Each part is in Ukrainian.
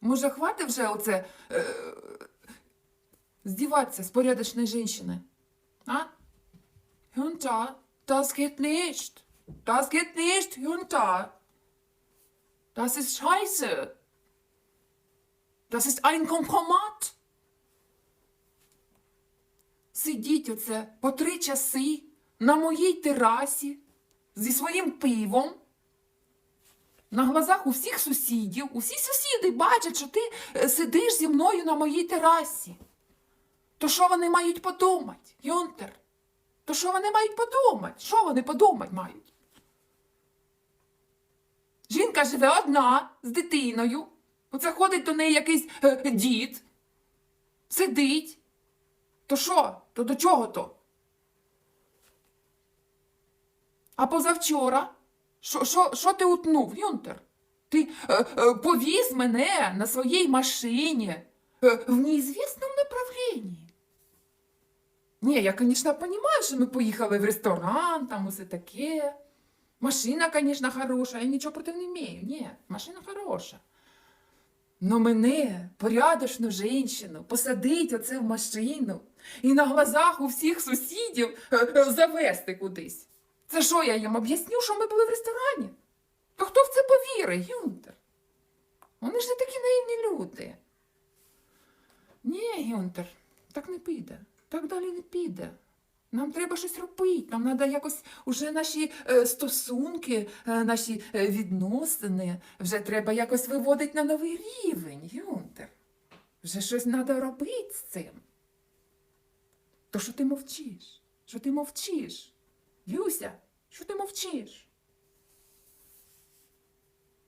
Може, хватить вже оце е, здіватися з порядочної жінки? А? Günther, das geht nicht. Das geht nicht, Günther. Das ist scheiße. Das ist ein Kompromat. Сидіть оце по три часи на моїй терасі зі своїм пивом. На глазах у всіх сусідів. Усі сусіди бачать, що ти е, сидиш зі мною на моїй терасі. То що вони мають подумати, Йонтер? То що вони мають подумати? Що вони подумати мають? Жінка живе одна з дитиною. Оце ходить до неї якийсь е, дід, сидить. То що? То до чого то? А позавчора? Що, ти утнув, Юнтер? Ти е, е, повіз мене на своїй машині е, в неізвісному направленні. Ні, я, звісно, розумію, що ми поїхали в ресторан, там усе таке. Машина, звісно, хороша, я нічого проти не маю. Ні, машина хороша. Но мене, порядочну жінку, посадить оце в машину і на глазах у всіх сусідів завести кудись. Це що я їм об'ясню, що ми були в ресторані? То хто в це повірить, Юнтер? Вони ж не такі наївні люди. Ні, Юнтер, так не піде. Так далі не піде. Нам треба щось робити. Нам треба якось уже наші е, стосунки, е, наші е, відносини, вже треба якось виводити на новий рівень, Юнтер. Вже щось треба робити з цим. То що ти мовчиш? Що ти мовчиш? Юся, що ти мовчиш?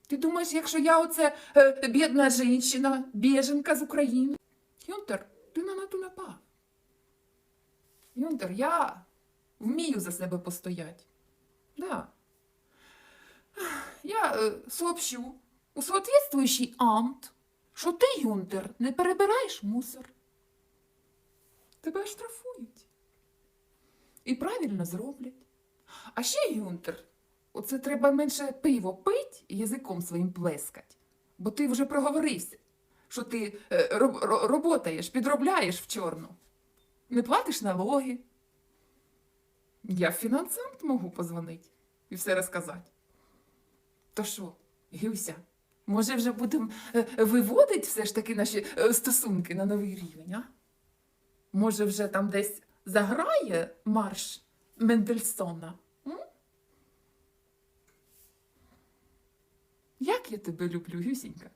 Ти думаєш, якщо я оце е, бідна жінка, біженка з України? Юнтер, ти на нату напав. Юнтер, я вмію за себе постояти. Да. Я е, сообщу у соответствующий амт, що ти, Юнтер, не перебираєш мусор. Тебе штрафують. І правильно зроблять. А ще, Юнтер, оце треба менше пиво пить і язиком своїм плескать. Бо ти вже проговорився, що ти е, роб, роботаєш, підробляєш в чорну. Не платиш налоги. Я в фінансамт можу позвонити і все розказати. То що, Гюся, може вже будемо е, виводити все ж таки наші е, стосунки на новий рівень, а? Може, вже там десь заграє марш Мендельсона? М? Як я тебе люблю, Гюсінька?